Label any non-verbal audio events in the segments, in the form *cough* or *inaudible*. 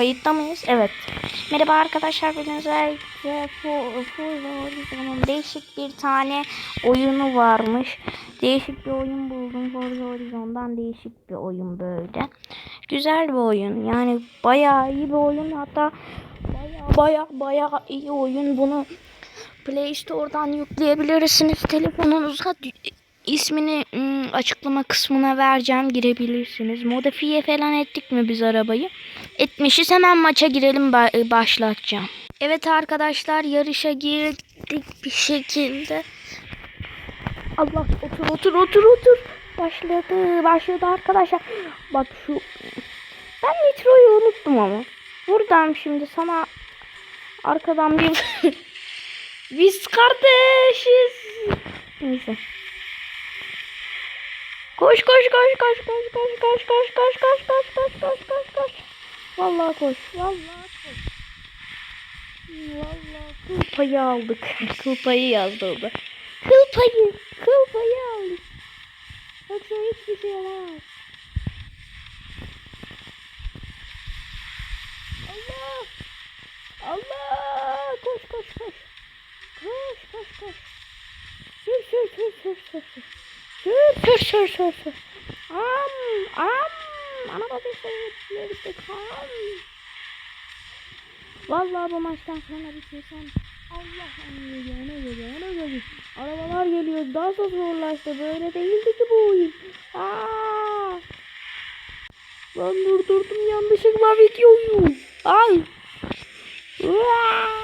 Kayıtta mıyız? Evet. Merhaba arkadaşlar. Bugün özellikle Fo- Forza değişik bir tane oyunu varmış. Değişik bir oyun buldum. Forza Horizon'dan değişik bir oyun böyle. Güzel bir oyun. Yani bayağı iyi bir oyun. Hatta bayağı bayağı bayağı iyi oyun. Bunu Play Store'dan yükleyebilirsiniz. Telefonunuza ismini ım, açıklama kısmına vereceğim. Girebilirsiniz. Modifiye falan ettik mi biz arabayı? Etmişiz. Hemen maça girelim. ba- başlatacağım. Evet arkadaşlar yarışa girdik bir şekilde. Allah otur otur otur otur. Başladı başladı arkadaşlar. Bak şu ben Nitro'yu unuttum ama. Buradan şimdi sana arkadan bir *laughs* biz kardeşiz. Neyse. Koş koş koş koş koş koş koş koş koş koş koş koş koş koş koş. Vallahi koş. Vallahi koş. Vallahi kıl payı aldık. Kıl payı yazdı orada. Kıl payı. Kıl payı aldık. Yoksa hiçbir şey olamaz. Allah. Allah. Koş koş koş. Koş koş koş. Sür sür sür sür sür sür. Sür sür sür sür sür. Am am. Ana bir şey gittik am. Vallahi bu maçtan sonra bitirsem Allah onu geliyor, onu geliyor, onu geliyor. Arabalar geliyor, daha da zorlaştı. Böyle değildi ki bu oyun. Aa! Ben durdurdum yanlışlıkla videoyu. Ay! Vay!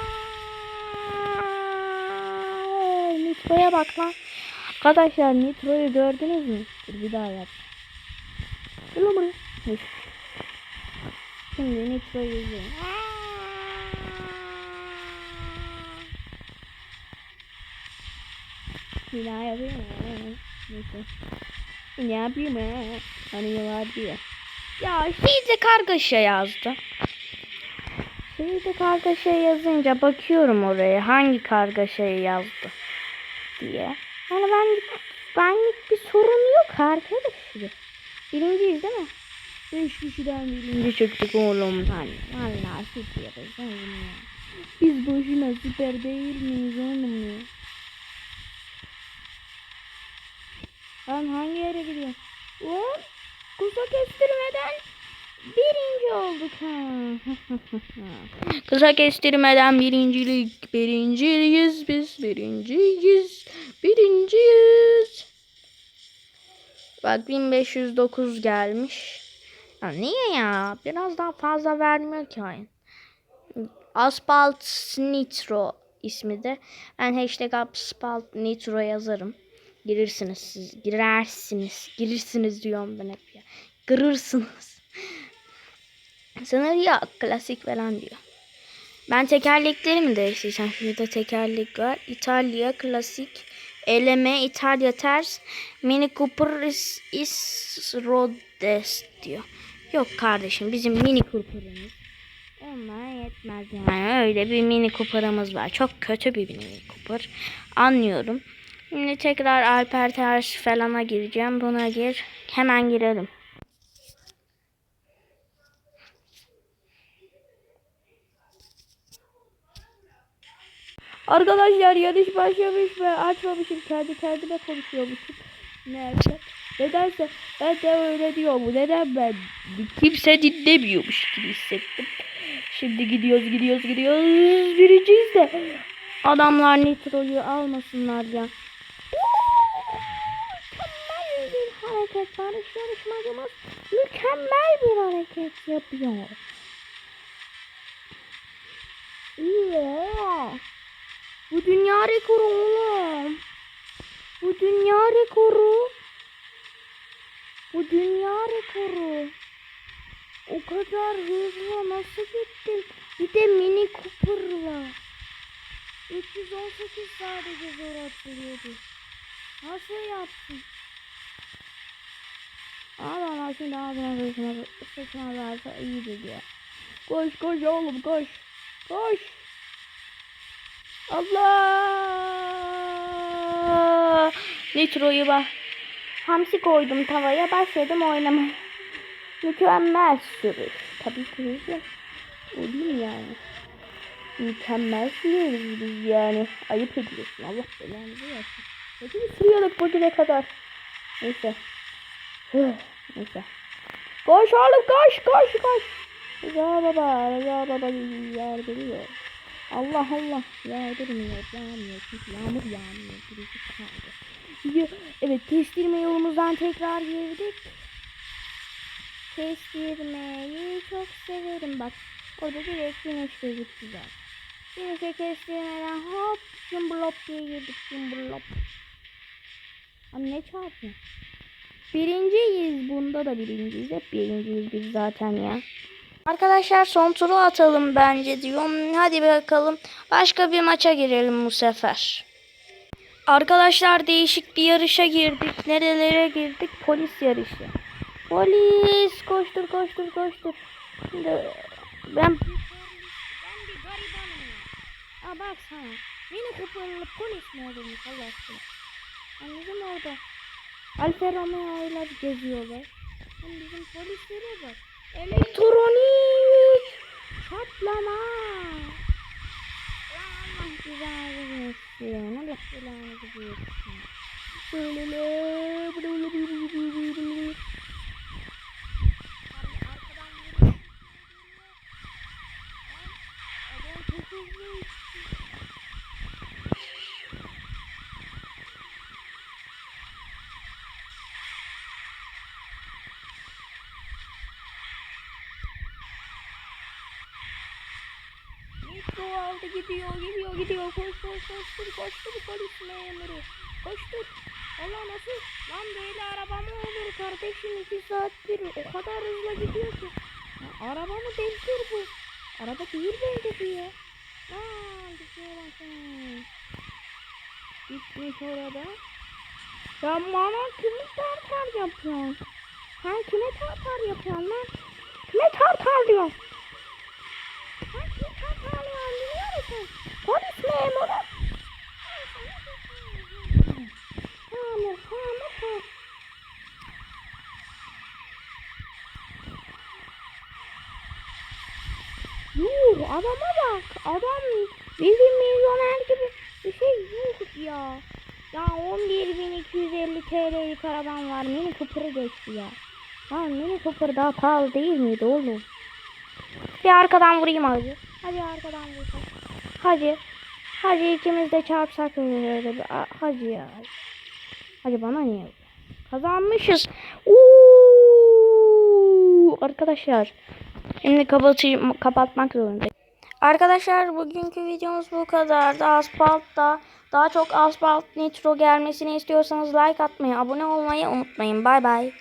Nitro'ya bak lan. Arkadaşlar Nitro'yu gördünüz mü? Bir daha yap. Lan buraya. Şimdi Nitro'yu izleyin. Bir daha yapayım mı? Neyse. Ne yapayım mı? Hani vardı ya. Ya şeyde kargaşa yazdı. Şeyde kargaşa yazınca bakıyorum oraya hangi kargaşayı yazdı diye. Yani ben benlik bir sorun yok arkadaşlar. Birinciyiz değil mi? Beş kişiden birinci çıktık oğlum. Hani vallahi süperiz oğlum ya. Biz boşuna süper değil miyiz oğlum ya? Ben hangi yere gidiyorum? Lan kısa kestirmeden birinci olduk ha. *laughs* kısa kestirmeden birincilik birinciyiz biz birinciyiz birinciyiz. Bak 1509 gelmiş. Ya niye ya? Biraz daha fazla vermiyor ki oyun. Asphalt Nitro ismi de. Ben hashtag Asphalt Nitro yazarım. Girirsiniz siz. Girersiniz. Girirsiniz diyorum ben hep ya. Gırırsınız. Sana ya klasik falan diyor. Ben tekerlekleri mi değiştireceğim? Şurada tekerlek var. İtalya klasik. Eleme İtalya ters. Mini Cooper is, is Rhodes diyor. Yok kardeşim bizim Mini Cooper'ımız. Onlar yetmez yani. Öyle bir Mini Cooper'ımız var. Çok kötü bir Mini Cooper. Anlıyorum. Şimdi tekrar Alper Ters falana gireceğim. Buna gir. Hemen girelim. Arkadaşlar yarış başlamış ve açmamışım. Kendi kendime konuşuyormuşum. Nerede? Nedense ben de öyle diyor bu. Neden ben? Kimse dinlemiyormuş gibi hissettim. Şimdi gidiyoruz gidiyoruz gidiyoruz. Birinciyiz de. Adamlar Nitro'yu almasınlar ya. Mükemmel bir hareket. Barış yarışmacımız mükemmel bir hareket yapıyor. Yeah. Bu dünya rekoru oğlum. Bu dünya rekoru. Bu dünya rekoru. O kadar hızlı nasıl gittin? Bir de mini Cooper'la. 318 sadece zor atılıyordu. Nasıl yaptın? Adamlar şimdi ağzına saçına, saçına verse iyidir ya. Koş koş oğlum koş. Koş. Allah! Nitro'yu bak. Hamsi koydum tavaya başladım oynamaya. Mükemmel sürüş. Tabii ki hızlı. O değil mi yani? Mükemmel sürüyoruz biz yani. Ayıp ediyorsun. Allah belanızı versin. Peki sürüyorduk bugüne kadar. Neyse. Neyse. Koş oğlum koş koş koş. Rıza baba Rıza baba yardırıyor. Allah Allah yağdırmıyor yağmıyor çünkü yağmur yağmıyor birisi kaldı. Evet kestirme yolumuzdan tekrar girdik. Kestirmeyi çok severim bak. Orada direkt güneş gözüktü zaten. Güneşe kestirmeden hop cumburlop diye girdik cumburlop. Abi ne çarpıyor? Birinciyiz. Bunda da birinciyiz. Hep birinciyiz biz zaten ya. Arkadaşlar son turu atalım bence diyorum. Hadi bakalım. Başka bir maça girelim bu sefer. Arkadaşlar değişik bir yarışa girdik. Nerelere girdik? Polis yarışı. Polis koştur koştur koştur. Şimdi ben. Aa bak sana. Beni kuparalı polis mi olurmuş Allah aşkına. Anladın mı orada? Alfa Romeo'yla geziyorlar. Hem bizim polislere bak. Elektronik çatlama. Allah cezanı versin. Allah belanızı versin. Böyle le, böyle böyle böyle böyle. Arkadan vuruyor. Adam çok hızlı. Metro aldı gidiyor gidiyor gidiyor. Koş koş koştur koştur polis memuru koştur Allah nasıl? Lan böyle araba mı olur kardeşim? İki saattir o kadar hızlı gidiyor ki. Ya, araba mı değildir bu? Araba değil bu ya. Lan düşüyor bakın gitmiş orada. Sen bana kimi tartar yapıyorsun? Sen kime tartar yapıyorsun lan? Kime tartar diyorsun Polis memuru. Tamir, tamir, tamir. Yuh adama bak. Adam bizim milyoner gibi bir şey yuh ya. Ya 11.250 TL'lik arabam var. Mini Cooper'ı geçti ya. Lan Mini Cooper daha pahalı değil miydi oğlum? Bir arkadan vurayım hadi. Hadi arkadan vurayım. Hadi. Hadi ikimiz de çarpsak öyle bir. Hadi ya. Hadi bana niye? Kazanmışız. Uuu. Arkadaşlar. Şimdi kapatayım, kapatmak zorundayım. Arkadaşlar bugünkü videomuz bu kadardı. Asfaltta daha çok asfalt nitro gelmesini istiyorsanız like atmayı, abone olmayı unutmayın. Bay bay.